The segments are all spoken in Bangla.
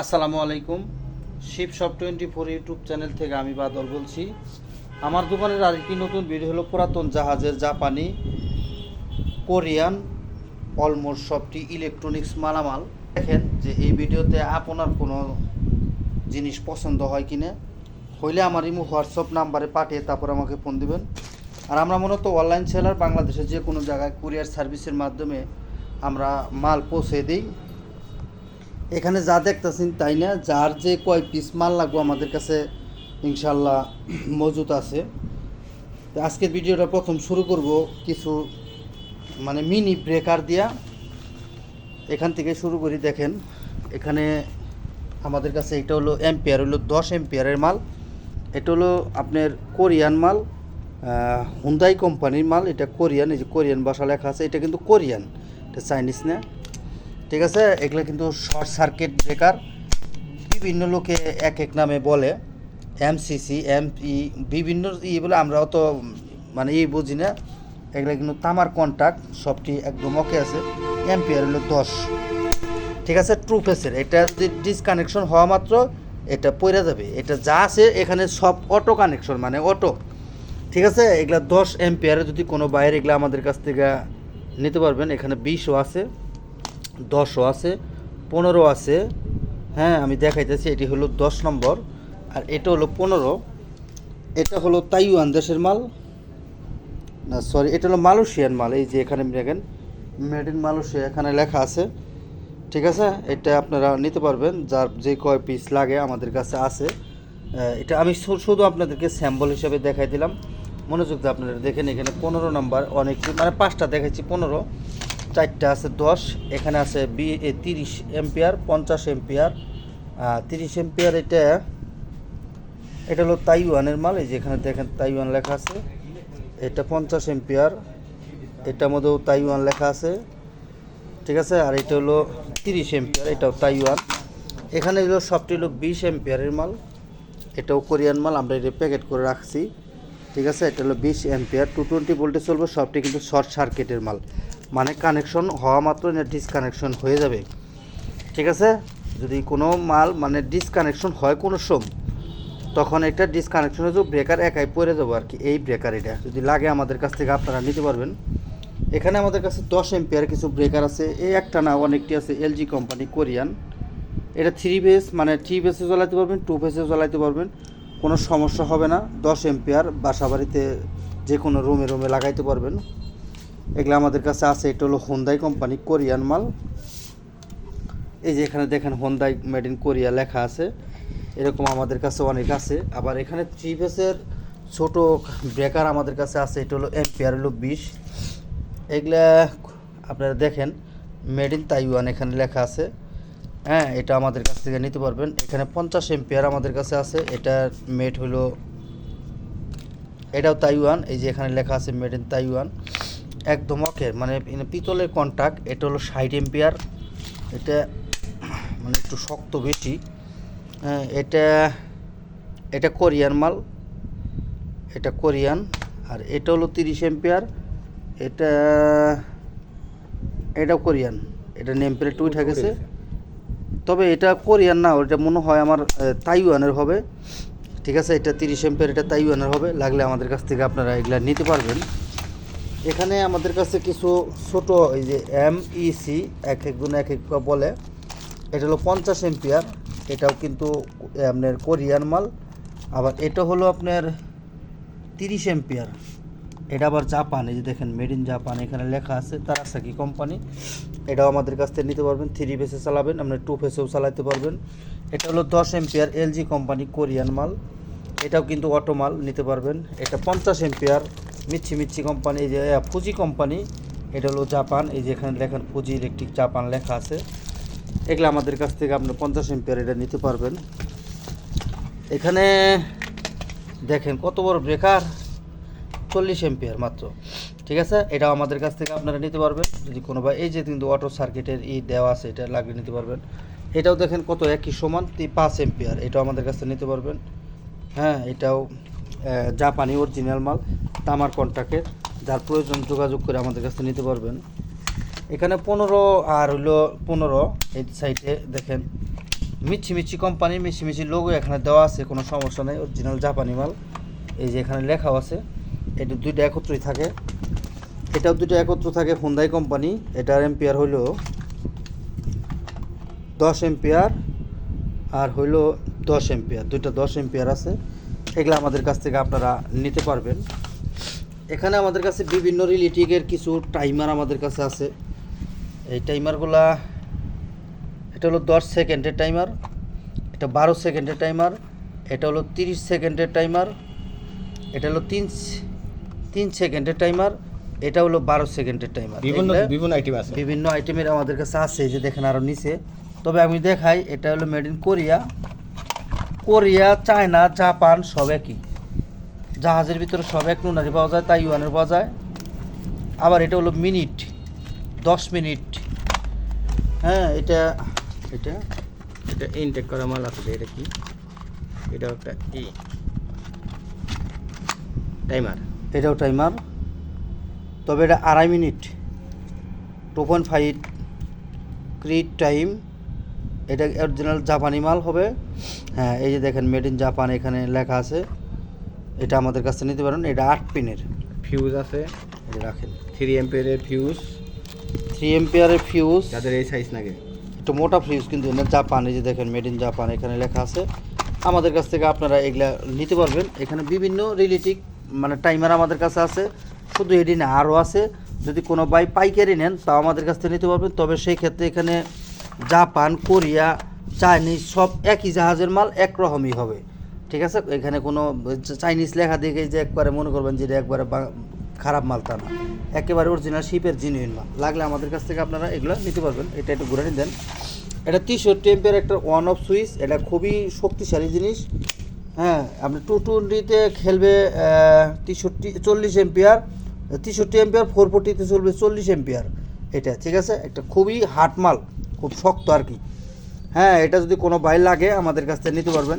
আসসালামু আলাইকুম। Shiv shop twenty four YouTube channel থেকে আমি বাদল বলছি। আমার দোকানের আরেকটি নতুন ভিডিও হলো পুরাতন জাহাজের জাপানি কোরিয়ান অলমোস্ট সবটি ইলেকট্রনিক্স মালামাল। দেখেন যে এই ভিডিওতে আপনার কোনো জিনিস পছন্দ হয় কি না হইলে আমার ইমো, হোয়াটসঅ্যাপ নাম্বারে পাঠিয়ে তারপর আমাকে ফোন দিবেন। আর আমরা মূলত অনলাইন সেলার বাংলাদেশের যে কোনো জায়গায় কুরিয়ার সার্ভিসের মাধ্যমে আমরা মাল পৌঁছে দিই। এখানে যা দেখতেছেন তাই না? যার যে কয় পিস মাল লাগবে আমাদের কাছে ইনশাল্লাহ মজুদ আছে। আজকের ভিডিওটা প্রথম শুরু করব কিছু মানে মিনি ব্রেকার দিয়া। এখান থেকে শুরু করি, দেখেন। এখানে আমাদের কাছে এটা হলো এম্পিয়ার হলো দশ এম্পিয়ারের মাল। এটা হলো আপনার কোরিয়ান মাল হুন্দাই কোম্পানির মাল। এটা কোরিয়ান, এই যে কোরিয়ান ভাষা লেখা আছে, এটা কিন্তু কোরিয়ান। এটা চাইনিজ না? ঠিক আছে? এগুলো কিন্তু শর্ট সার্কিট ব্রেকার। বিভিন্ন লোকে এক এক নামে বলে। এমসিসি এম ই বিভিন্ন ই বলে আমরা অত মানে ই বুঝি না। এগুলো কিন্তু তামার কন্ট্যাক্ট সবটি একদম ওকে আছে। এম্পিয়ার হলো দশ। ঠিক আছে? ট্রু ফেসের এটা যদি ডিসকানেকশন হওয়া মাত্র, এটা পড়ে যাবে। এটা যা আছে, এখানে সব অটো কানেকশন মানে অটো ঠিক আছে? এগুলা দশ এম্পিয়ারে যদি কোনো বাইরে এগুলো আমাদের কাছ থেকে নিতে পারবেন, এখানে বিশও আছে। দশও আছে, পনেরো আছে। হ্যাঁ আমি দেখাইতেছি, এটি হলো দশ নম্বর। আর এটা হলো পনেরো। এটা হলো তাইওয়ান দেশের মাল। না সরি এটা হলো মালয়েশিয়ান মাল। এই যে এখানে দেখেন মেড ইন মালয়েশিয়া, এখানে লেখা আছে। ঠিক আছে? এটা আপনারা নিতে পারবেন, যার যে কয় পিস লাগে আমাদের কাছে আছে। এটা আমি শুধু আপনাদেরকে স্যাম্পল হিসাবে দেখাই দিলাম। মনোযোগ দিয়ে আপনারা দেখেন, এখানে পনেরো নাম্বার অনেক মানে পাঁচটা দেখাচ্ছি পনেরো। চারটা আছে দশ, এখানে আছে বি তিরিশ এম্পিয়ার, পঞ্চাশ এম্পিয়ার। তিরিশ এম্পিয়ার এটা এটা হলো তাইওয়ানের মাল, এই যে এখানে দেখেন তাইওয়ান লেখা আছে। এটা পঞ্চাশ এম্পিয়ার এটার মধ্যেও তাইওয়ান লেখা আছে। ঠিক আছে? আর এটা হলো তিরিশ এম্পিয়ার, এটাও তাইওয়ান। এখানে হলো সবটি হলো বিশ এম্পিয়ারের মাল, এটাও কোরিয়ান মাল, আমরা এটা প্যাকেট করে রাখছি। ঠিক আছে? এটা হলো বিশ এম্পিয়ার, টু টোয়েন্টি ভোল্টে চলবে, সবটি কিন্তু শর্ট সার্কিটের মাল। মানে কানেকশন হওয়া মাত্র ডিসকানেকশন হয়ে যাবে। ঠিক আছে? যদি কোনো মাল মানে ডিসকানেকশন হয় কোনো সময় তখন একটা ডিসকানেকশন হয়ে যাবে ব্রেকার একাই পড়ে যাব আর কি, এই ব্রেকার এটা। যদি লাগে আমাদের কাছ থেকে আপনারা নিতে পারবেন। এখানে আমাদের কাছে দশ এম্পিয়ার কিছু ব্রেকার আছে, এই একটা না, অনেকটি আছে এলজি কোম্পানি কোরিয়ান এটা থ্রি বেস মানে থ্রি বেসে চালাতে পারবেন টু বেসে চালাতে পারবেন। কোনো সমস্যা হবে না, দশ এম্পিয়ার বাসা বাড়িতে যে কোনো রুমে রুমে লাগাইতে পারবেন। এগুলো আমাদের কাছে আছে, এটা হলো হোন্দাই কোম্পানি কোরিয়ান মাল। এই যে এখানে দেখেন হোন্দাই মেড ইন কোরিয়া লেখা আছে। এরকম আমাদের কাছে অনেক আছে। আবার এখানে থ্রি ফেসের ছোট ব্রেকার আমাদের কাছে আছে, এটা হলো এম্পিয়ার হলো বিশ। এগুলা আপনারা দেখেন মেড ইন তাইওয়ান এখানে লেখা আছে। হ্যাঁ এটা আমাদের কাছ থেকে নিতে পারবেন। এখানে পঞ্চাশ এম্পিয়ার আমাদের কাছে আছে। এটার মেড হলো, এটাও তাইওয়ান এই যে এখানে লেখা আছে মেড ইন তাইওয়ান একদম ওকে মানে পিতলের কন্ট্যাক্ট এটা হলো ষাট এম্পিয়ার এটা মানে একটু শক্ত বেশি। হ্যাঁ এটা এটা কোরিয়ান মাল এটা কোরিয়ান আর এটা হলো তিরিশ এম্পিয়ার এটা এটা কোরিয়ান। এটা নেম প্লেট উঠে গেছে। তবে এটা কোরিয়ান না ওটা মনে হয় আমার তাইওয়ানের হবে। ঠিক আছে এটা তিরিশ এম্পিয়ার এটা তাইওয়ানের হবে। লাগলে আমাদের কাছ থেকে আপনারা এগুলা নিতে পারবেন। এখানে আমাদের কাছে কিছু ছোট এই যে এম ইসি এক এক গুণ এক এক বলে। এটা হলো পঞ্চাশ এম্পিয়ার, এটাও কিন্তু আপনার কোরিয়ান মাল। আবার এটা হলো আপনার তিরিশ এম্পিয়ার। এটা আবার জাপান, এই যে দেখেন মেড ইন জাপান এখানে লেখা আছে তারাসাকি কোম্পানি এটাও আমাদের কাছ থেকে নিতে পারবেন থ্রি ফেসে চালাবেন, আপনার টু ফেসেও চালাতে পারবেন। এটা হলো দশ এম্পিয়ার এলজি কোম্পানি কোরিয়ান মাল। এটাও কিন্তু অটো মাল নিতে পারবেন। এটা পঞ্চাশ এম্পিয়ার মিচ্ছি মিচ্ছি কোম্পানি, এই যে ফুজি কোম্পানি, এটা হলো জাপান, এই যে এখানে লেখেন ফুজি ইলেকট্রিক জাপান লেখা আছে। এগুলো আমাদের কাছ থেকে আপনি পঞ্চাশ এম্পিয়ার এটা নিতে পারবেন। এখানে দেখেন কত বড় ব্রেকার চল্লিশ এম্পিয়ার মাত্র। ঠিক আছে? এটাও আমাদের কাছ থেকে আপনারা নিতে পারবেন। যদি কোনো ভাই এই যে কিন্তু অটো সার্কিটের ই দেওয়া আছে, এটা লাগিয়ে নিতে পারবেন। এটাও দেখেন কত একই সমান পাঁচ এম্পিয়ার এটাও আমাদের কাছে নিতে পারবেন। হ্যাঁ এটাও জাপানি অরিজিনাল মাল, তামার কন্ট্রাক্টের যার প্রয়োজন যোগাযোগ করে আমাদের কাছে নিতে পারবেন। এখানে পনেরো আর হইল পনেরো, এই সাইডে দেখেন মিচ্ছি মিচ্ছি কোম্পানি মিচ্ছি মিচ্ছি লোগো এখানে দেওয়া আছে, কোনো সমস্যা নেই অরিজিনাল জাপানি মাল। এই যে এখানে লেখাও আছে, এটা দুইটা একত্রই থাকে। এটাও দুটো একত্র থাকে হুন্দাই কোম্পানি এটার এম্পিয়ার হইল দশ এম্পিয়ার আর হইল দশ এম্পিয়ার দুইটা দশ এম্পিয়ার আছে। এগুলো আমাদের কাছ থেকে আপনারা নিতে পারবেন। এখানে আমাদের কাছে বিভিন্ন রিলেটিকের কিছু টাইমার আমাদের কাছে আছে। এই টাইমারগুলা এটা হলো দশ সেকেন্ডের টাইমার এটা বারো সেকেন্ডের টাইমার এটা হলো তিরিশ সেকেন্ডের টাইমার এটা হলো তিন তিন সেকেন্ডের টাইমার এটা হলো বারো সেকেন্ডের টাইমার বিভিন্ন বিভিন্ন আইটেম আছে। বিভিন্ন আইটেমের আমাদের কাছে আছে যে দেখেন আরও নিচে। তবে আমি দেখাই এটা হলো made in Korea Korea, China, Japan সব একই। জাহাজের ভিতরে সব এক নুনারি পাওয়া যায়, তাই তাইওয়ানের পাওয়া যায়। আবার এটা হলো মিনিট, দশ মিনিট। হ্যাঁ এটা এটা এটা ইনটেক করা মাল আছে এটা কি? এটা একটা ই টাইমার এটাও টাইমার তবে এটা আড়াই মিনিট। টু পয়েন্ট ফাইভ ক্রিট টাইম এটা অরিজিনাল জাপানি মাল হবে। হ্যাঁ এই যে দেখেন মেড ইন জাপান এখানে লেখা আছে। এটা আমাদের কাছে নিতে পারেন এটা আট পিনের। ফিউজ আছে। এটা রাখেন। থ্রি এম্পিয়ারের ফিউজ থ্রি এম্পিয়ারের ফিউজ যাদের এই সাইজ লাগে। একটু মোটা ফিউজ কিন্তু এটা জাপান এই যে দেখেন মেড ইন জাপান এখানে লেখা আছে। আমাদের কাছ থেকে আপনারা এগুলা নিতে পারবেন। এখানে বিভিন্ন রিলেটিভ মানে টাইমার আমাদের কাছে আছে। শুধু এটি না আরও আছে। যদি কোনো বাই পাইকারি নেন তাও আমাদের কাছ থেকে নিতে পারবেন। তবে সেই ক্ষেত্রে এখানে জাপান কোরিয়া চাইনিজ সব একই জাহাজের মাল একরকমই হবে। ঠিক আছে? এখানে কোনো চাইনিজ লেখা দেখে যে একবারে মনে করবেন যে একবারে খারাপ মাল তা না। একেবারে অরিজিনাল শিপের জিনুইন মাল। লাগলে আমাদের কাছ থেকে আপনারা এগুলো নিতে পারবেন। এটা একটু ঘুরে দেন। এটা তেষট্টি এম্পের একটা ওয়ান অফ সুইচ এটা খুবই শক্তিশালী জিনিস। হ্যাঁ আপনি টু টোয়েন্টিতে খেলবে তেষট্টি চল্লিশ এম্পিয়ার তেষট্টি এম্পিয়ার ফোর ফোর্টিতে চলবে চল্লিশ এম্পিয়ার এটা, ঠিক আছে? একটা খুবই হার্ড মাল। খুব শক্ত আর কি। হ্যাঁ এটা যদি কোনো বাইর লাগে, আমাদের কাছ থেকে নিতে পারবেন।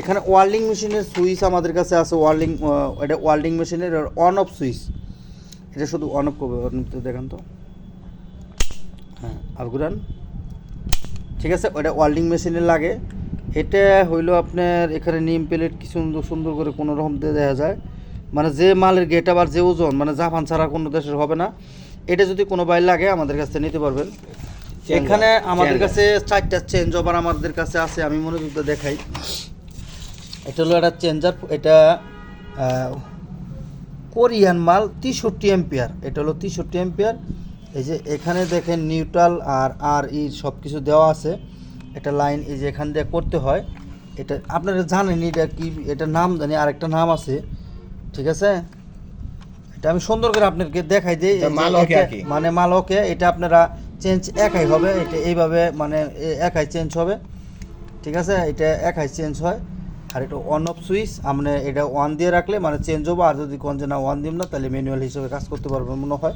এখানে ওয়ার্ল্ডিং মেশিনের সুইচ আমাদের কাছে আছে, ওয়ার্ল্ডিং এটা ওয়ার্ল্ডিং মেশিনের অন অফ সুইচ। এটা শুধু অন অফ করবে দেখান তো। হ্যাঁ আর ঘুরান ঠিক আছে, ওটা ওয়ার্ল্ডিং মেশিনের লাগে। এটা হইল আপনার এখানে নিম প্লেট কি সুন্দর সুন্দর করে কোনো রকম দিয়ে দেওয়া যায়। মানে যে মালের গেট আবার যে ওজন মানে জাপান ছাড়া কোনো দেশের হবে না। এটা যদি কোনো বাইর লাগে, আমাদের কাছ থেকে নিতে পারবেন। এখানে আমাদের কাছে চারটা চেঞ্জ ওভার আমাদের কাছে আছে আমি মনোযোগ দেখাই। এটা হলো একটা চেঞ্জার এটা কোরিয়ান মাল তেষট্টি এম্পিয়ার এটা হলো তেষট্টি এম্পিয়ার এই যে এখানে দেখেন নিউট্রাল আর আর ই সব কিছু দেওয়া আছে। এটা লাইন এই যে এখান দিয়ে করতে হয়। এটা আপনারা জানেন এটা কি এটা নাম জানি আর একটা নাম আছে। ঠিক আছে? এটা আমি সুন্দর করে আপনাকে দেখাই দিই? মানে মাল ওকে এটা আপনারা চেঞ্জ একাই হবে এটা এইভাবে মানে একাই চেঞ্জ হবে ঠিক আছে? এটা একাই চেঞ্জ হয়। আর এটা অন অফ সুইচ আপনি এটা ওয়ান দিয়ে রাখলে মানে চেঞ্জ হবে আর যদি কোন যে না ওয়ান দিম না তাহলে ম্যানুয়াল হিসেবে কাজ করতে পারবেন মনে হয়।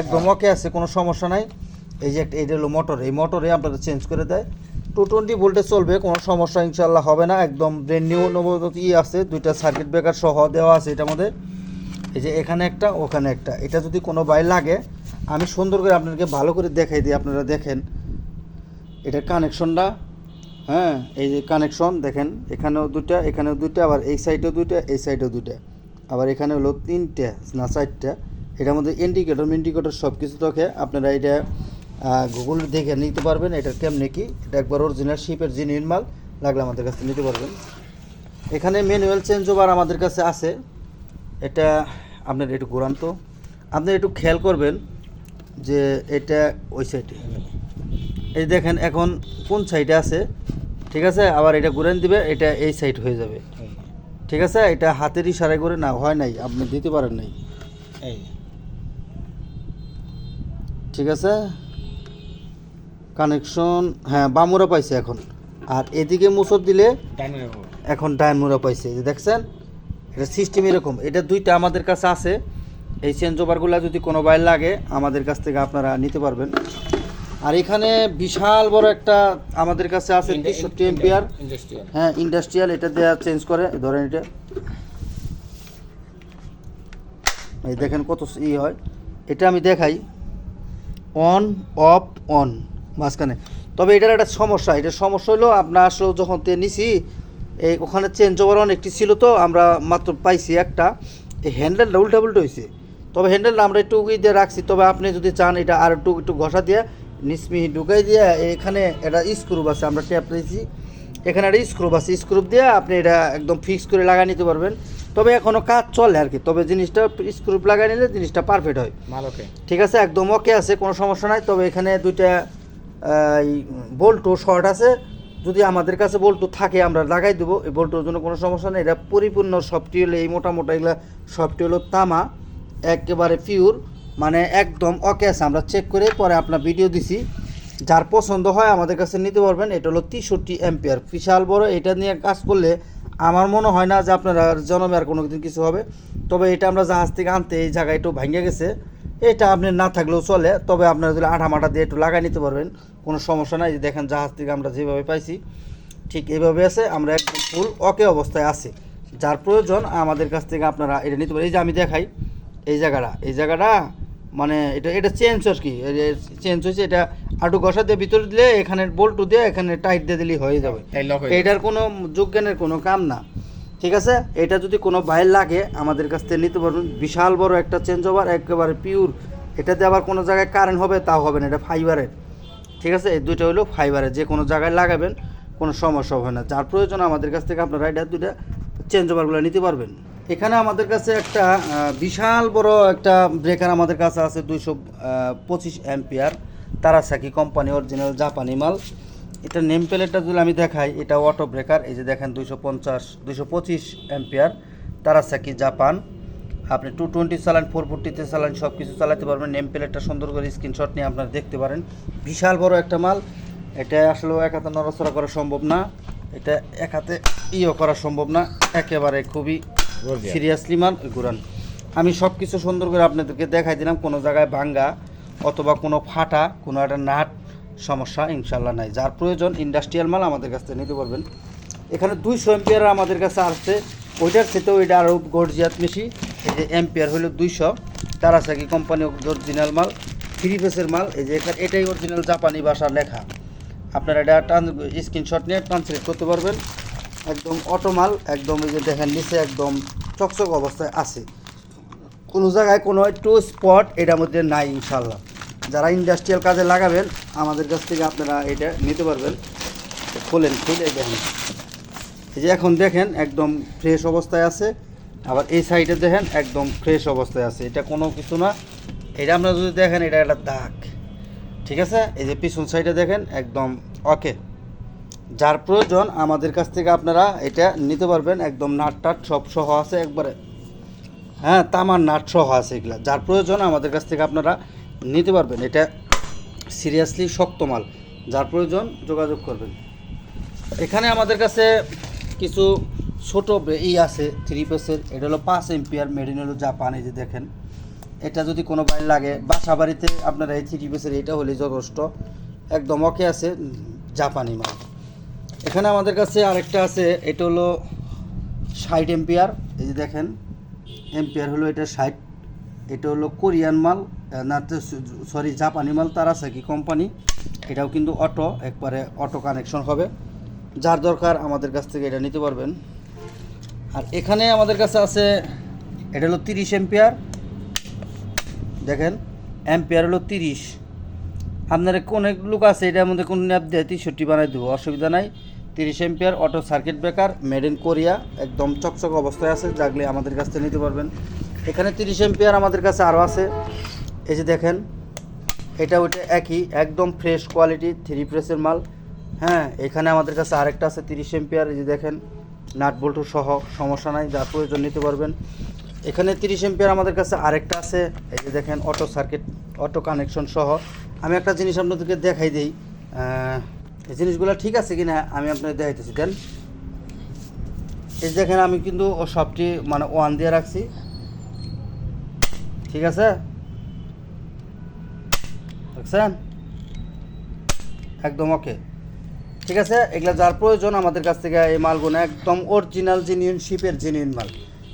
একদম ওকে আছে কোনো সমস্যা নাই। এই যে একটা এটা হলো মোটর এই মোটরে আপনারা চেঞ্জ করে দেয়। টু টোয়েন্টি ভোল্টে চলবে কোনো সমস্যা ইনশাল্লাহ হবে না একদম ব্রেন নিউ নবগত ই আছে দুইটা সার্কিট ব্রেকার সহ দেওয়া আছে এটার মধ্যে এই যে এখানে একটা ওখানে একটা। এটা যদি কোনো বাই লাগে আমি সুন্দর করে আপনাদেরকে ভালো করে দেখাই দিই, আপনারা দেখেন। এটার কানেকশনটা হ্যাঁ এই যে কানেকশন, দেখেন, এখানেও দুটা এখানেও দুইটা, আবার এই সাইডেও দুইটা, এই সাইডেও দুইটা। আবার এখানে হলো তিনটা, না, চারটা। এটার মধ্যে ইন্ডিকেটর ইন্ডিকেটর সব কিছু থাকে আপনারা এটা গুগল দেখে নিতে পারবেন এটা কেমনে কি। এটা একবার অরিজিনাল শিপের জিনিস মাল, লাগলে আমাদের কাছে নিতে পারবেন। এখানে ম্যানুয়াল চেঞ্জ ওভার আমাদের কাছে আছে। এটা আপনার একটু ঘোরান তো। আপনি একটু খেয়াল করবেন যে এটা ওই সাইডে এই দেখেন এখন কোন সাইডে আছে ঠিক আছে? আবার এটা ঘুরান দিবে এটা এই সাইড হয়ে যাবে। ঠিক আছে? এটা হাতের ইশারায় করে না হয় নাই আপনি দিতে পারেন নাই। এই। ঠিক আছে? কানেকশন হ্যাঁ বামুরা পাইছে এখন। আর এদিকে মুসর দিলে এখন ডায়মুরা পাইছে দেখছেন? এটা সিস্টেম এরকম। এটা দুইটা আমাদের কাছে আছে। এই চেঞ্জ ওভারগুলো যদি কোনো বাইর লাগে আমাদের কাছ থেকে আপনারা নিতে পারবেন। আর এখানে বিশাল বড় একটা আমাদের কাছে আছে তেষট্টি এম্পিয়ার হ্যাঁ ইন্ডাস্ট্রিয়াল এটা দেওয়া চেঞ্জ করে ধরেন এটা। এই দেখেন কত ই হয়। এটা আমি দেখাই। অন অফ অন মাঝখানে। তবে এটার একটা সমস্যা এটার সমস্যা হলো আপনার আসলে যখন তে নিছি এই ওখানে চেঞ্জ ওভার অনেকটি ছিল তো আমরা মাত্র পাইছি একটা। এই হ্যান্ডেলটা উল্টা উল্টো হয়েছে তবে হ্যান্ডেলটা আমরা একটু ই দিয়ে রাখছি। তবে আপনি যদি চান এটা আর একটু একটু ঘষা দিয়ে নিসমিহি ঢুকাই দিয়ে এখানে একটা স্ক্রুপ আছে আমরা ট্যাপ দিয়েছি। এখানে একটা স্ক্রুপ আছে স্ক্রুপ দিয়ে আপনি এটা একদম ফিক্স করে লাগাই নিতে পারবেন। তবে এখনও কাজ চলে আর কি তবে জিনিসটা স্ক্রুপ লাগাই নিলে জিনিসটা পারফেক্ট হয়। ওকে। ঠিক আছে একদম ওকে আছে কোনো সমস্যা নাই। তবে এখানে দুইটা বল্টু শর্ট আছে। যদি আমাদের কাছে বল্টু থাকে আমরা লাগাই দেবো। এই বল্টুর জন্য কোনো সমস্যা নেই এটা পরিপূর্ণ সবটি হলো এই মোটা মোটা এগুলো হলো তামা। একেবারে পিওর মানে একদম ওকে আছে। আমরা চেক করে পরে আপনার ভিডিও দিছি। যার পছন্দ হয় আমাদের কাছে নিতে পারবেন, এটা হলো তেষট্টি অ্যাম্পিয়ার বিশাল বড়, এটা নিয়ে কাজ করলে আমার মনে হয় না যে আপনারা জনমে আর কোনো দিন কিছু হবে। তবে এটা আমরা জাহাজ থেকে আনতে এই জায়গায় একটু ভেঙে গেছে। এটা আপনি না থাকলেও চলে, তবে আপনারা যদি আঠা মাটা দিয়ে একটু লাগাই নিতে পারবেন, কোনো সমস্যা নাই। দেখেন জাহাজ থেকে আমরা যেভাবে পাইছি, ঠিক এইভাবে আছে। আমরা একদম ফুল ওকে অবস্থায় আছে। যার প্রয়োজন আমাদের কাছ থেকে আপনারা এটা নিতে পারেন। এই যে আমি দেখাই এই জায়গাটা এই জায়গাটা মানে এটা এটা চেঞ্জ আর কি? চেঞ্জ হয়েছে এটা আটু ঘষা দিয়ে ভিতরে দিলে এখানে বল্টু দিয়ে এখানে টাইট দিয়ে দিলেই হয়ে যাবে। এটার কোনো যোগজ্ঞানের কোনো কাম না। ঠিক আছে? এটা যদি কোনো বাইর লাগে আমাদের কাছ থেকে নিতে পারবেন। বিশাল বড় একটা চেঞ্জ ওভার একেবারে পিওর এটাতে আবার কোনো জায়গায় কারেন্ট হবে তাও হবে না এটা ফাইবারের ঠিক আছে? এই দুইটা হলো ফাইবারের যে কোনো জায়গায় লাগাবেন কোনো সমস্যা হবে না। যার প্রয়োজন আমাদের কাছ থেকে আপনারা এটা দুইটা চেঞ্জ ওভারগুলো নিতে পারবেন। এখানে আমাদের কাছে একটা বিশাল বড় একটা ব্রেকার আমাদের কাছে আছে দুইশো পঁচিশ অ্যাম্পিয়ার তারাসাকি কোম্পানি অরিজিনাল জাপানি মাল। এটা নেম প্লেটটা যদি আমি দেখাই, এটা অটো ব্রেকার এই যে দেখেন দুইশো পঞ্চাশ, দুইশো পঁচিশ অ্যাম্পিয়ার তারাসাকি জাপান আপনি টু টোয়েন্টি চালান ফোর ফোরটিতে চালান সব কিছু চালাতে পারবেন। নেম প্লেটটা সুন্দর করে স্ক্রিনশট নিয়ে আপনারা দেখতে পারেন। বিশাল বড় একটা মাল। এটা আসলে এক হাতে নড়াচড়া করা সম্ভব না। এটা এক হাতে ইয়ে করা সম্ভব না। একেবারে খুবই. সিরিয়াসলি মাল ঘুরান আমি সব কিছু সুন্দর করে আপনাদেরকে দেখাই দিলাম, কোনো জায়গায় ভাঙ্গা অথবা কোনো ফাটা, কোনো একটা নাট, সমস্যা ইনশাল্লাহ নাই। যার প্রয়োজন ইন্ডাস্ট্রিয়াল মাল আমাদের কাছ থেকে নিতে পারবেন। এখানে দুইশো এম্পিয়ার আমাদের কাছে আসছে, ওইটার থেকেও এটা আরও গর্জিয়াত বেশি। এই যে এম্পিয়ার হলো দুইশো। তারা তারাসাকি কোম্পানি অরিজিনাল মাল থ্রি পিসের মাল। এই যে এখানে এটাই অরিজিনাল জাপানি ভাষার লেখা। আপনারা এটা স্ক্রিনশট নিয়ে ট্রান্সলেট করতে পারবেন। একদম অটোমাল একদম এই যে দেখেন নিচে একদম চকচক অবস্থায় আছে। কোনো জায়গায় কোনো একটু স্পট এটার মধ্যে নাই ইনশাল্লাহ যারা ইন্ডাস্ট্রিয়াল কাজে লাগাবেন, আমাদের কাছ থেকে আপনারা এটা নিতে পারবেন। খোলেন, খুলে দেখেন। এই যে এখন দেখেন একদম ফ্রেশ অবস্থায় আছে। আবার এই সাইডে দেখেন একদম ফ্রেশ অবস্থায় আছে। এটা কোনো কিছু না। এটা আপনারা যদি দেখেন, এটা একটা দাগ। ঠিক আছে? এই যে পিছন সাইডে দেখেন, একদম ওকে যার প্রয়োজন আমাদের কাছ থেকে আপনারা এটা নিতে পারবেন। একদম নাট টাট সব সহ আছে একবারে। হ্যাঁ তামার নাট সহ আছে এগুলা। যার প্রয়োজন আমাদের কাছ থেকে আপনারা নিতে পারবেন। এটা সিরিয়াসলি শক্ত মাল। যার প্রয়োজন যোগাযোগ করবেন। এখানে আমাদের কাছে কিছু ছোট ই আছে থ্রি পেসের এটা হলো পাঁচ এম্পিয়ার মেডিন হলো জাপান এই যে দেখেন। এটা যদি কোনো বাইর লাগে, বাসা বাড়িতে আপনারা এই থ্রি পিসের এটা হলে যথেষ্ট। একদম ওকে আছে জাপানি মাল। এখানে আমাদের কাছে আরেকটা আছে, এটা হলো ষাট এম্পিয়ার এই যে দেখেন এম্পিয়ার হলো এটা ষাট, এটা হলো কোরিয়ান মাল, না সরি, জাপানি মাল, তার আছে কি কোম্পানি, এটাও কিন্তু অটো, একবারে অটো কানেকশন হবে। যার দরকার আমাদের কাছ থেকে এটা নিতে পারবেন। আর এখানে আমাদের কাছে আছে, এটা হলো তিরিশ এম্পিয়ার দেখেন অ্যাম্পিয়ার হলো তিরিশ। আপনার কোন এক লোক আছে, এটার মধ্যে কোনো ন্যাপ দিয়ে তেষট্টি বানাই দেবো, অসুবিধা নাই। তিরিশ ampere auto circuit breaker made in Korea একদম চকচক অবস্থায় আছে, জাগলে আমাদের কাছ থেকে নিতে পারবেন। এখানে তিরিশ এম্পিয়ার আমাদের কাছে আরও আছে। এই যে দেখেন, এটা ওইটা একই, একদম ফ্রেশ কোয়ালিটি থ্রি প্রেসের মাল। হ্যাঁ এখানে আমাদের কাছে আরেকটা আছে, তিরিশ এম্পিয়ার, এই যে দেখেন নাট বল্টু সহ, সমস্যা নাই যা প্রয়োজন নিতে পারবেন। এখানে তিরিশ এম্পিয়ার আমাদের কাছে আরেকটা আছে, এই যে দেখেন, অটো সার্কিট অটো কানেকশন সহ। আমি একটা জিনিস আপনাদেরকে দেখাই দিই এই জিনিসগুলো ঠিক আছে কিনা আমি আপনাদের দেখাইতেছি, দেন। এই দেখেন, আমি কিন্তু ও সবটি মানে ওয়ান দিয়ে রাখছি। ঠিক আছে? দেখছেন? একদম ওকে। ঠিক আছে? এগুলো যার প্রয়োজন আমাদের কাছ থেকে এই মালগুলো, একদম অরিজিনাল জেনুইন শিপের জেনুইন মাল।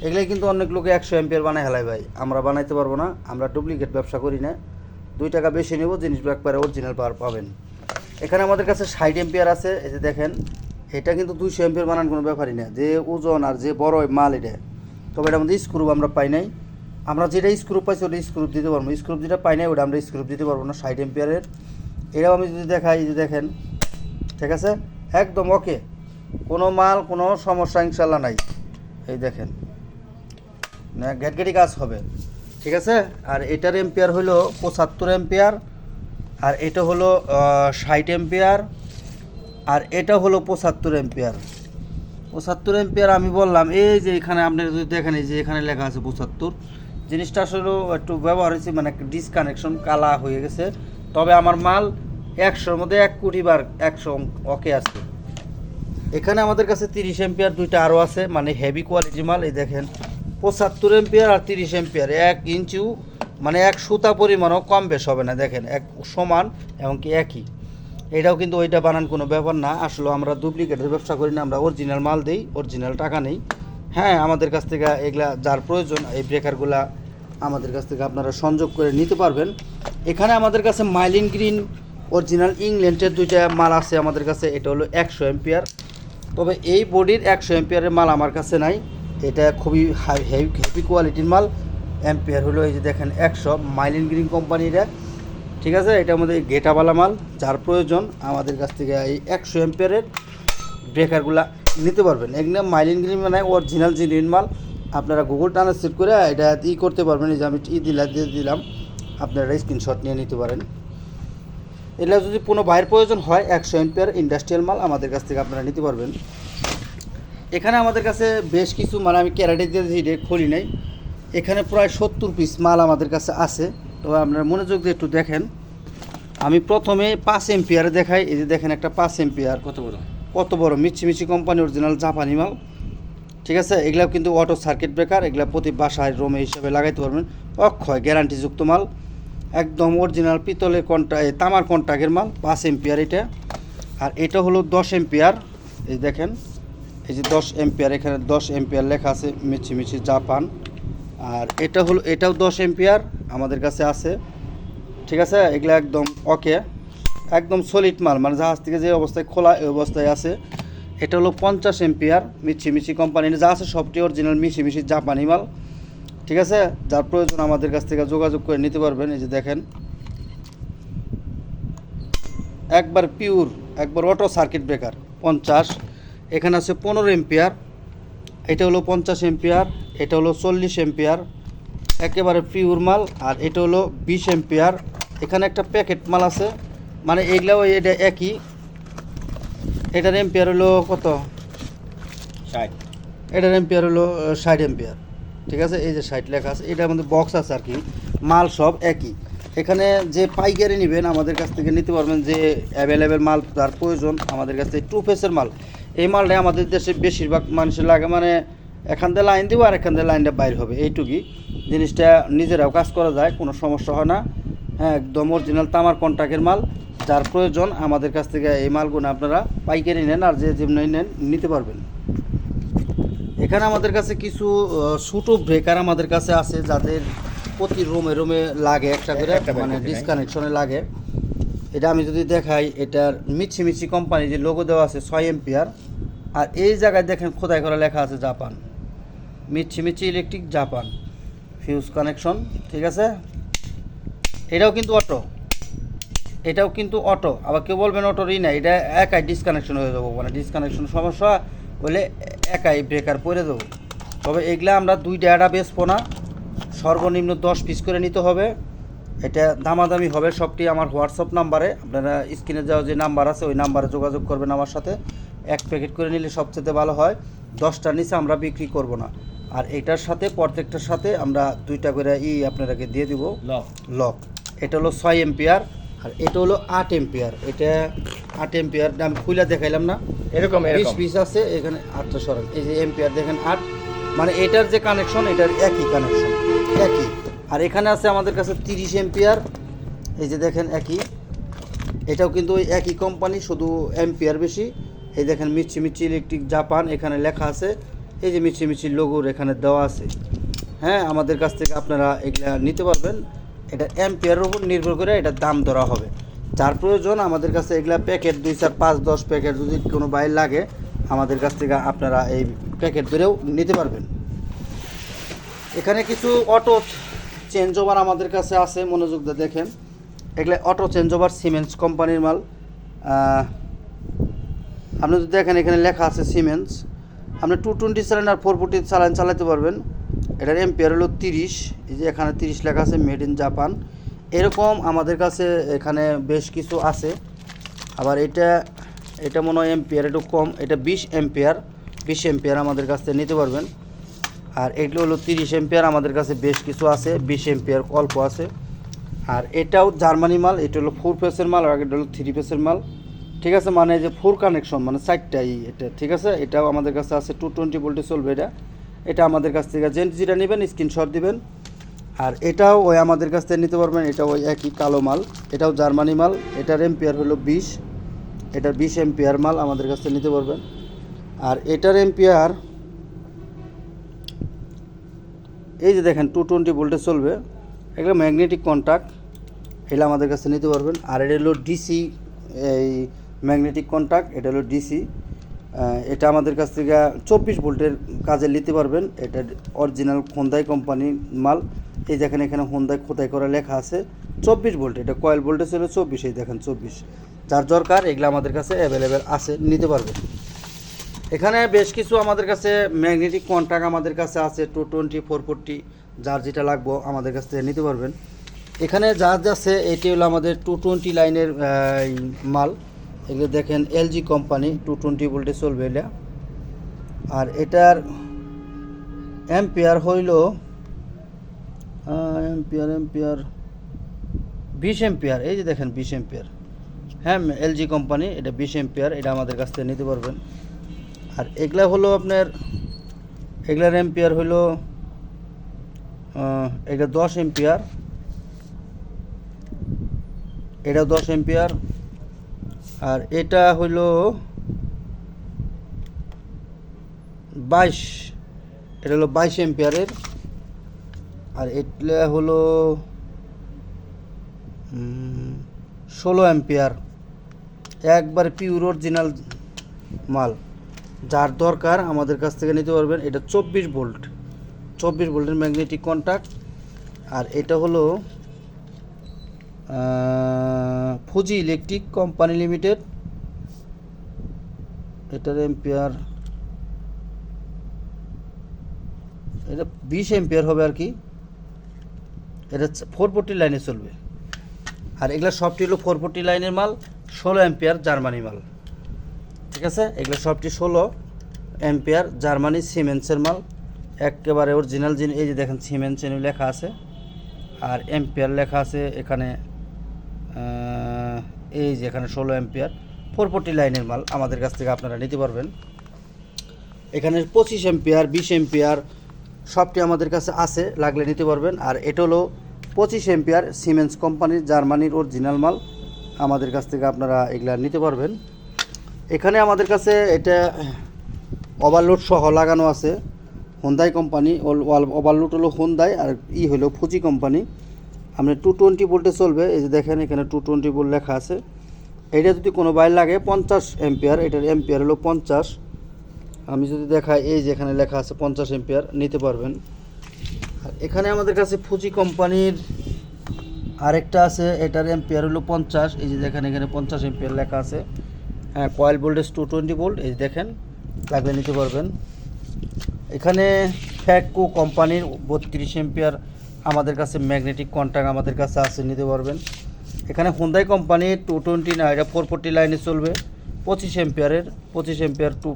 এগুলাই কিন্তু অনেক লোকে একশো এম্পিয়ার বানায় হেলাই ভাই। আমরা বানাইতে পারব না, আমরা ডুপ্লিকেট ব্যবসা করি না। দুই টাকা বেশি নেব, জিনিসগুলো একবারে অরিজিনাল পাবেন। এখানে আমাদের কাছে ষাট এম্পিয়ার আছে, এই যে দেখেন, এটা কিন্তু দুইশো এম্পিয়ার বানান কোনো ব্যাপারই না, যে ওজন আর যে বড় মাল এটা। তবে এটার মধ্যে স্ক্রুপ আমরা পাই নাই। আমরা যেটা স্ক্রুপ পাইছি ওটা স্ক্রুপ দিতে পারব স্ক্রুপ যেটা পাই নাই, ওটা আমরা স্ক্রুপ দিতে পারব না ষাট এম্পিয়ারের এটাও আমি যদি দেখাই যে দেখেন, ঠিক আছে? একদম ওকে কোনো মাল, কোনো সমস্যা ইনশাল্লাহ নাই। এই দেখেন, না ঘ্যাটঘেটি কাজ হবে। ঠিক আছে? আর এটার এম্পিয়ার হলো পঁচাত্তর এম্পিয়ার আর এটা হলো ষাট এম্পিয়ার আর এটা হলো পঁচাত্তর এম্পিয়ার পঁচাত্তর এম্পিয়ার আমি বললাম, এই যে এখানে আপনি যদি দেখেন, এই যে এখানে লেখা আছে পঁচাত্তর। জিনিসটা আসলে একটু ব্যবহার হয়েছে মানে ডিসকানেকশন কালা হয়ে গেছে। তবে আমার মাল একশোর মধ্যে এক কোটি বার একশো ওকে আছে। এখানে আমাদের কাছে তিরিশ এম্পিয়ার দুইটা আরও আছে মানে হেভি কোয়ালিটি মাল, এই দেখেন। পঁচাত্তর এম্পিয়ার আর তিরিশ এম্পিয়ার এক ইঞ্চিও মানে এক সুতা পরিমাণও কম বেশ হবে না, দেখেন, এক সমান এমনকি একই। এটাও কিন্তু ওইটা বানান কোনো ব্যাপার না, আসলে আমরা ডুপ্লিকেটের ব্যবসা করি না, আমরা অরিজিনাল মাল দিই অরিজিনাল টাকা নেই। হ্যাঁ আমাদের কাছ থেকে এগুলা যার প্রয়োজন, এই ব্রেকারগুলা আমাদের কাছ থেকে আপনারা সংযোগ করে নিতে পারবেন। এখানে আমাদের কাছে মাইলিন গ্রিন অরিজিনাল ইংল্যান্ডের দুইটা মাল আছে আমাদের কাছে, এটা হলো একশো এম্পিয়ার। তবে এই বডির একশো এম্পিয়ারের মাল আমার কাছে নাই, এটা খুবই হেভি কোয়ালিটির মাল। এম্পিয়ার হলো এই যে দেখেন একশো মাইলিন গ্রিন কোম্পানির ঠিক আছে? এটার মধ্যে গেটাওয়ালা মাল, যার প্রয়োজন আমাদের কাছ থেকে এই একশো এম্পিয়ারের ব্রেকারগুলা নিতে পারবেন। এগুলো মাইলিন গ্রিন মানে অরিজিনাল জেনুইন মাল। আপনারা গুগল ট্রান্সলেট করে এটা ই করতে পারবেন। এই যে আমি ই দিলা দিয়ে দিলাম। আপনারা স্ক্রিনশট নিয়ে নিতে পারেন। এটা যদি কোনো বাইরের প্রয়োজন হয়, একশো এম্পিয়ার ইন্ডাস্ট্রিয়াল মাল আমাদের কাছ থেকে আপনারা নিতে পারবেন। এখানে আমাদের কাছে বেশ কিছু মানে আমি ক্যারাটে দিয়ে খুলি নাই। এখানে প্রায় সত্তর পিস মাল আমাদের কাছে আছে। তো আপনারা মনোযোগ দিয়ে একটু দেখেন। আমি প্রথমে পাঁচ এম্পিয়ার দেখাই। এই যে দেখেন একটা পাঁচ এম্পিয়ার কত বড়? কত বড়? মিচি মিচি কোম্পানি অরিজিনাল জাপানি মাল। ঠিক আছে? এগুলাও কিন্তু অটো সার্কিট ব্রেকার এগুলা প্রতি বাসায় রোমে হিসাবে লাগাইতে পারবেন। অক্ষয় গ্যারান্টিযুক্ত মাল। একদম অরিজিনাল পিতলের কন্টা তামার কন্টাকের মাল। পাঁচ এম্পিয়ার এটা। আর এটা হলো দশ এম্পিয়ার এই দেখেন। এই যে দশ এম্পিয়ার এখানে দশ এম্পিয়ার লেখা আছে মিচি মিচি জাপান। আর এটা হলো, এটাও দশ এম্পিয়ার আমাদের কাছে আছে। ঠিক আছে? এগুলো একদম ওকে একদম সলিড মাল মানে জাহাজ থেকে যে অবস্থায় খোলা এই অবস্থায় আছে। এটা হলো পঞ্চাশ এম্পিয়ার মিছি মিচি কোম্পানির যা আছে সবটি অরিজিনাল মিশি জাপানি মাল। ঠিক আছে? যার প্রয়োজন আমাদের কাছ থেকে যোগাযোগ করে নিতে পারবেন, এই যে দেখেন। একবার পিওর একবার অটো সার্কিট ব্রেকার পঞ্চাশ। এখানে আছে পনেরো এম্পিয়ার এটা হলো পঞ্চাশ এম্পিয়ার এটা হলো চল্লিশ এম্পিয়ার একেবারে পিওর মাল আর এটা হলো বিশ এম্পিয়ার। এখানে একটা প্যাকেট মাল আছে মানে এগুলাও এটা একই। এটার এম্পিয়ার হলো কত? ষাট। এটার এম্পিয়ার হলো ষাট এম্পিয়ার। ঠিক আছে? এই যে ষাট লেখা আছে এটার মধ্যে বক্স আছে আর কি। মাল সব একই। এখানে যে পাইকারি নেবেন আমাদের কাছ থেকে নিতে পারবেন যে অ্যাভেলেবেল মাল তার প্রয়োজন। আমাদের কাছ থেকে টু ফেসের মাল। এই মালটা আমাদের দেশে বেশিরভাগ মানুষের লাগে মানে এখান থেকে লাইন দিব আর এখান থেকে লাইনটা বাইর হবে এইটুকুই। জিনিসটা নিজেরাও কাজ করা যায় কোনো সমস্যা হয় না। হ্যাঁ একদম অরিজিনাল তামার কন্ট্রাক্টের মাল যার প্রয়োজন আমাদের কাছ থেকে এই মালগুলো আপনারা পাইকারি নেন আর যে যেমনি নেন নিতে পারবেন। এখানে আমাদের কাছে কিছু ছোটো ব্রেকার আমাদের কাছে আছে যাদের প্রতি রুমে রুমে লাগে একটা করে মানে ডিসকানেকশনে লাগে। এটা আমি যদি দেখাই, এটার মিছি মিছি কোম্পানি যে লোগো দেওয়া আছে ছয় এম্পিয়ার আর এই জায়গায় দেখেন খোদাই করা লেখা আছে জাপান। মিছি মিছি ইলেকট্রিক জাপান। ফিউজ কানেকশন ঠিক আছে? এটাও কিন্তু অটো এটাও কিন্তু অটো আবার কেউ বলবেন অটোরই না, এটা একাই ডিসকানেকশন হয়ে যাব। মানে ডিসকানেকশন সমস্যা হলে একাই ব্রেকার পরে দেবো তবে এগুলা আমরা দুই ডেটা বেচবো না সর্বনিম্ন দশ পিস করে নিতে হবে। এটা দামাদামি হবে সবটি আমার হোয়াটসঅ্যাপ নাম্বারে। আপনারা স্ক্রিনে যাওয়া যে নাম্বার আছে ওই নাম্বারে যোগাযোগ করবেন আমার সাথে। এক প্যাকেট করে নিলে সবচেয়ে ভালো হয়। দশটার নিচে আমরা বিক্রি করব না। আর এটার সাথে প্রত্যেকটার সাথে আমরা দুইটা করে ই আপনারাকে দিয়ে দিব। লক। লক। এটা হলো ছয় এম্পিয়ার আর এটা হলো আট এম্পিয়ার। এটা আট এম্পিয়ার আমি খুলে দেখাইলাম না। এরকম বিশ পিস আছে এখানে আটটা সরান। এই যে এম্পিয়ার দেখেন আট। মানে এটার যে কানেকশন এটার একই কানেকশন একই। আর এখানে আছে আমাদের কাছে তিরিশ এম্পিয়ার। এই যে দেখেন একই। এটাও কিন্তু ওই একই কোম্পানি শুধু এম্পিয়ার বেশি। এই দেখেন মিচি মিচি ইলেকট্রিক জাপান এখানে লেখা আছে। এই যে মিচি মিচি লোগোর এখানে দেওয়া আছে। হ্যাঁ আমাদের কাছ থেকে আপনারা এগুলা নিতে পারবেন। এটা এম্পিয়ারের উপর নির্ভর করে এটার দাম ধরা হবে। যার প্রয়োজন, আমাদের কাছে এগুলা প্যাকেট দুই চার পাঁচ দশ প্যাকেট যদি কোনো বাইর লাগে, আমাদের কাছ থেকে আপনারা এই প্যাকেট ধরেও নিতে পারবেন। এখানে কিছু অটো চেঞ্জ ওভার আমাদের কাছে আছে, মনোযোগ দিয়ে দেখেন। এগুলো অটো চেঞ্জ ওভার সিমেন্টস কোম্পানির মাল। আপনি যদি দেখেন, এখানে লেখা আছে সিমেন্টস আপনি টু টোয়েন্টি চালান আর ফোর ফোর্টি চালান চালাতে পারবেন। এটার এম্পিয়ার হলো তিরিশ। এই যে এখানে তিরিশ লেখা আছে মেড ইন জাপান এরকম আমাদের কাছে এখানে বেশ কিছু আছে। আবার এটা এটা মনে হয় এম্পিয়ার একটু কম। এটা বিশ এম্পিয়ার বিশ এম্পিয়ার আমাদের কাছ থেকে নিতে পারবেন। আর এগুলো হলো তিরিশ এম্পিয়ার আমাদের কাছে বেশ কিছু আছে, বিশ এম্পিয়ার অল্প আছে। আর এটাও জার্মানি মাল, এটা হলো ফোর পেসের মাল, আর এটা হলো থ্রি পেসের মাল। ঠিক আছে? মানে যে ফোর কানেকশন মানে চারটাই এটা, ঠিক আছে? এটাও আমাদের কাছে আছে টু টোয়েন্টি ভোল্টে চলবে এটা। এটা আমাদের কাছ থেকে জেন্ট যেটা নেবেন স্ক্রিনশট দিবেন। আর এটাও ওই আমাদের কাছ থেকে নিতে পারবেন এটা ওই একই কালো মাল। এটাও জার্মানি মাল, এটার এম্পিয়ার হলো বিশ। এটার বিশ এম্পিয়ার মাল আমাদের কাছ থেকে নিতে পারবেন। আর এটার এম্পিয়ার এই যে দেখেন টু টোয়েন্টি ভোল্টে চলবে এগুলো ম্যাগনেটিক কন্ট্যাক্ট এগুলো আমাদের কাছে নিতে পারবেন। আর এটা হলো ডিসি এই ম্যাগনেটিক কন্ট্যাক্ট এটা হলো ডিসি এটা আমাদের কাছ থেকে চব্বিশ ভোল্টের কাজে নিতে পারবেন। এটা অরিজিনাল হোন্দাই কোম্পানির মাল। এই দেখেন এখানে হোন্দাই খোদাই করা লেখা আছে। চব্বিশ ভোল্ট, এটা কয়েল ভোল্টেজ হলো চব্বিশ, এই দেখেন চব্বিশ। যার দরকার, এগুলো আমাদের কাছে অ্যাভেলেবেল আছে, নিতে পারবেন। এখানে বেশ কিছু আমাদের কাছে ম্যাগনেটিক কন্ট্রাক্ট আমাদের কাছে আছে টু টোয়েন্টি ফোর ফোরটি যার যেটা লাগবো আমাদের কাছ থেকে নিতে পারবেন। এখানে যা যা আছে, এটি হলো আমাদের টু টোয়েন্টি লাইনের মাল। এগুলো দেখেন এলজি কোম্পানি টু টোয়েন্টি ভোল্টে চলবে এটা। আর এটার অ্যাম্পিয়ার হইল অ্যাম্পিয়ার অ্যাম্পিয়ার বিশ এম্পিয়ার এই যে দেখেন বিশ এম্পিয়ার হ্যাঁ এলজি কোম্পানি এটা বিশ এম্পিয়ার এটা আমাদের কাছ থেকে নিতে পারবেন। আর এগুলা হলো আপনার, এগুলার এম্পিয়ার হলো এটা দশ এম্পিয়ার এটা দশ এম্পিয়ার আর এটা হলো বাইশ, এটা হলো বাইশ এম্পিয়ারের আর এটা হলো ষোলো অ্যাম্পিয়ার একবার পিওর অরিজিনাল মাল। যার দরকার আমাদের কাছ থেকে নিতে পারবেন, এটা চব্বিশ ভোল্ট। চব্বিশ ভোল্টের ম্যাগনেটিক কন্ট্যাক্ট আর এটা হলো ফুজি ইলেকট্রিক কোম্পানি লিমিটেড এটার এম্পিয়ার এটা বিশ এম্পিয়ার হবে আর কি। এটা ফোর ফোরটি লাইনে চলবে। আর এগুলো সবটি হলো ফোর ফোরটি লাইনের মাল, ষোলো অ্যাম্পিয়ার জার্মানি মাল। ঠিক আছে? এগুলো সবটি ষোলো অ্যাম্পিয়ার, জার্মানি সিমেন্টসের মাল। একেবারে অরিজিনাল জিনিস, এই যে দেখেন সিমেন্ট চেনি লেখা আছে। আর এম্পিয়ার লেখা আছে এখানে এই যে এখানে ষোলো অ্যাম্পিয়ার। ফোর ফোরটি লাইনের মাল, আমাদের কাছ থেকে আপনারা নিতে পারবেন। এখানে পঁচিশ এম্পিয়ার বিশ এম্পিয়ার সবটি আমাদের কাছে আছে, লাগলে নিতে পারবেন। আর এটা হলো পঁচিশ এম্পিয়ার সিমেন্টস কোম্পানির জার্মানির অরিজিনাল মাল। আমাদের কাছ থেকে আপনারা এগুলা নিতে পারবেন। এখানে আমাদের কাছে এটা ওভারলোড সহ লাগানো আছে। হোন্দাই কোম্পানি ওভারলোড হলো হোন্দাই আর ই হলো ফুজি কোম্পানি আপনি টু টোয়েন্টি ভোল্টে চলবে, এই যে দেখেন এখানে টু টোয়েন্টি ভোল্ট লেখা আছে। এটা যদি কোনো বাইর লাগে, পঞ্চাশ এম্পিয়ার এটার এম্পিয়ার হলো পঞ্চাশ। আমি যদি দেখাই, এই যে এখানে লেখা আছে পঞ্চাশ এম্পিয়ার নিতে পারবেন। আর এখানে আমাদের কাছে ফুজি কোম্পানির আরেকটা আছে, এটার এম্পিয়ার হলো পঞ্চাশ। এই যে দেখেন এখানে পঞ্চাশ এম্পিয়ার লেখা আছে। হ্যাঁ coil voltage two twenty volt এই দেখেন, লাগলে নিতে পারবেন। এখানে ফ্যাকো কোম্পানির বত্রিশ এম্পিয়ার আমাদের কাছে ম্যাগনেটিক কন্ট্যাক্ট আমাদের কাছে আছে, নিতে পারবেন। এখানে হুন্দাই কোম্পানির টু টোয়েন্টি না, এটা ফোর ফোরটি লাইনে চলবে। পঁচিশ এম্পিয়ারের পঁচিশ এম্পিয়ার টু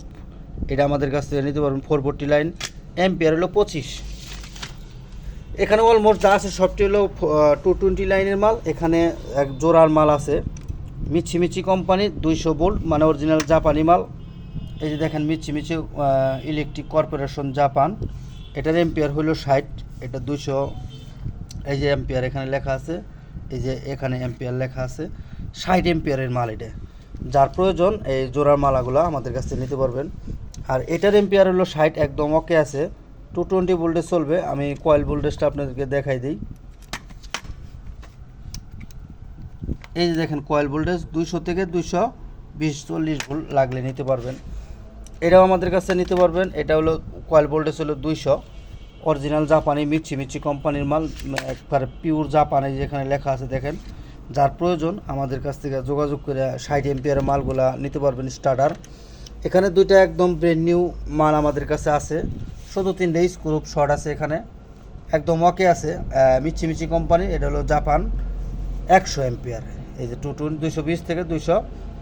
এটা আমাদের কাছ থেকে নিতে পারবেন ফোর ফোরটি লাইন এম্পিয়ার হলো পঁচিশ। এখানে অলমোস্ট যা আছে সবটি হলো টু টোয়েন্টি লাইনের মাল, এখানে এক জোড়ার মাল আছে। মিচি মিচি কোম্পানির দুইশো ভোল্ট মানে অরিজিনাল জাপানি মাল। এই যে দেখেন মিচি মিচি ইলেকট্রিক কর্পোরেশন জাপান। এটার এম্পিয়ার হলো ষাট, এটা দুইশো, এই যে এম্পিয়ার এখানে লেখা আছে, এই যে এখানে এম্পিয়ার লেখা আছে। ষাট এম্পিয়ারের মাল এটা। যার প্রয়োজন, এই জোড়ার মালাগুলো আমাদের কাছ নিতে পারবেন। আর এটার এম্পিয়ার হলো ষাট, একদম ওকে আছে। টু টোয়েন্টি ভোল্টেজ চলবে, আমি কয়েল ভোল্টেজটা আপনাদেরকে দেখাই দিই। এই যে দেখেন কয়েল ভোল্টেজ দুইশো থেকে দুইশো বিশ চল্লিশ ভোল্ট লাগলে নিতে পারবেন। এটাও আমাদের কাছে নিতে পারবেন। এটা হলো কয়েল ভোল্টেজ হলো দুইশো। অরিজিনাল জাপানি মিচ্ছি মিচ্ছি কোম্পানির মাল একবারে পিওর জাপানি যেখানে লেখা আছে দেখেন। যার প্রয়োজন আমাদের কাছ থেকে যোগাযোগ করে ষাট এমপিয়ারের মালগুলা নিতে পারবেন স্টার্টার এখানে দুইটা একদম ব্রেন্ড নিউ মাল আমাদের কাছে আছে। শুধু তিনটে স্ক্রুপ শর্ট আছে এখানে। একদম ওকে আছে আহ, মিচ্ছি মিচ্ছি কোম্পানি এটা হলো জাপান একশো এম্পিয়ার এই যে টু দুইশো বিশ থেকে দুইশো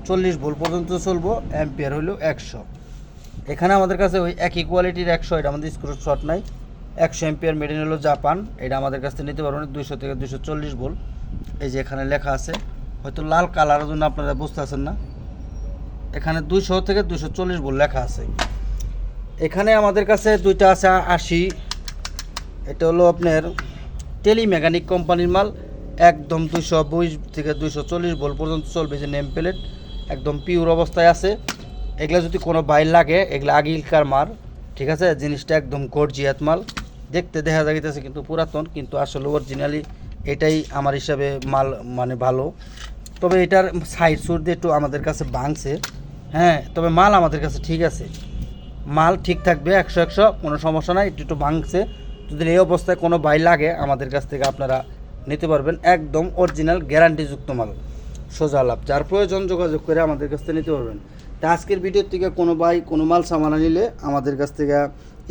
চল্লিশ ভোল্ট পর্যন্ত চলবো, অ্যাম্পিয়ার হলো একশো। এখানে আমাদের কাছে ওই একই কোয়ালিটির একশো, এটা আমাদের স্ক্রু শট নাই। একশো এম্পিয়ার মেডেন হলো জাপান, এটা আমাদের কাছ থেকে নিতে পারবেন দুইশো থেকে দুইশো চল্লিশ ভোল্ট। এই যে এখানে লেখা আছে, হয়তো লাল কালারের জন্য আপনারা বুঝতে আছেন না। এখানে দুইশো থেকে দুইশো চল্লিশ ভোল্ট লেখা আছে। এখানে আমাদের কাছে দুইটা আছে আশি, এটা হলো আপনার টেলি মেকানিক কোম্পানির মাল। একদম দুশো বিশ থেকে দুশো চল্লিশ ভোল্ট পর্যন্ত চলবে যে নেম প্লেট। একদম পিওর অবস্থায় আছে। এগুলা যদি কোনো বাইর লাগে, এগুলা আগিলকার মাল ঠিক আছে? জিনিসটা একদম গর্জিয়াত মাল। দেখতে দেখা যাইতেছে কিন্তু পুরাতন, কিন্তু আসলে অরিজিনালি এটাই আমার হিসাবে মাল মানে ভালো। তবে এটার সাইড সুর দিয়ে একটু আমাদের কাছে ভাঙছে। হ্যাঁ তবে মাল আমাদের কাছে ঠিক আছে। মাল ঠিক থাকবে একশো একশো, কোনো সমস্যা নাই, একটু একটু ভাঙছে। যদি এই অবস্থায় কোনো বাই লাগে আমাদের কাছ থেকে আপনারা নিতে পারবেন একদম অরিজিনাল গ্যারান্টিযুক্ত মাল। সোজা লাভ। যার প্রয়োজন যোগাযোগ করে আমাদের কাছ থেকে নিতে পারবেন। তা আজকের ভিডিওর থেকে কোনো বাই কোনো মাল সামানা নিলে আমাদের কাছ থেকে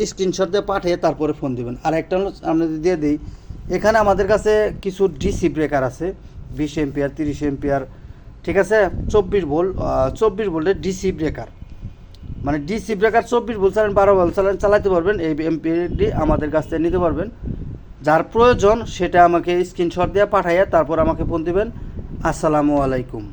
স্ক্রিনশট দিয়ে পাঠিয়ে তারপরে ফোন দিবেন। আর একটা আমরা যদি দিয়ে দিই, এখানে আমাদের কাছে কিছু ডিসি ব্রেকার আছে। বিশ এম্পিয়ার তিরিশ এম্পিয়ার ঠিক আছে? চব্বিশ ভোল্ট চব্বিশ ভোল্টের ডিসি ব্রেকার মানে ডিসি ব্রেকার চব্বিশ ভোল্ট চালান, বারো ভোল্ট চালান চালাতে পারবেন। এই এমপিডি আমাদের কাছ থেকে নিতে পারবেন। যার প্রয়োজন সেটা আমাকে স্ক্রিনশট দিয়ে পাঠাইয়া তারপর আমাকে ফোন দিবেন। আসসালামু আলাইকুম।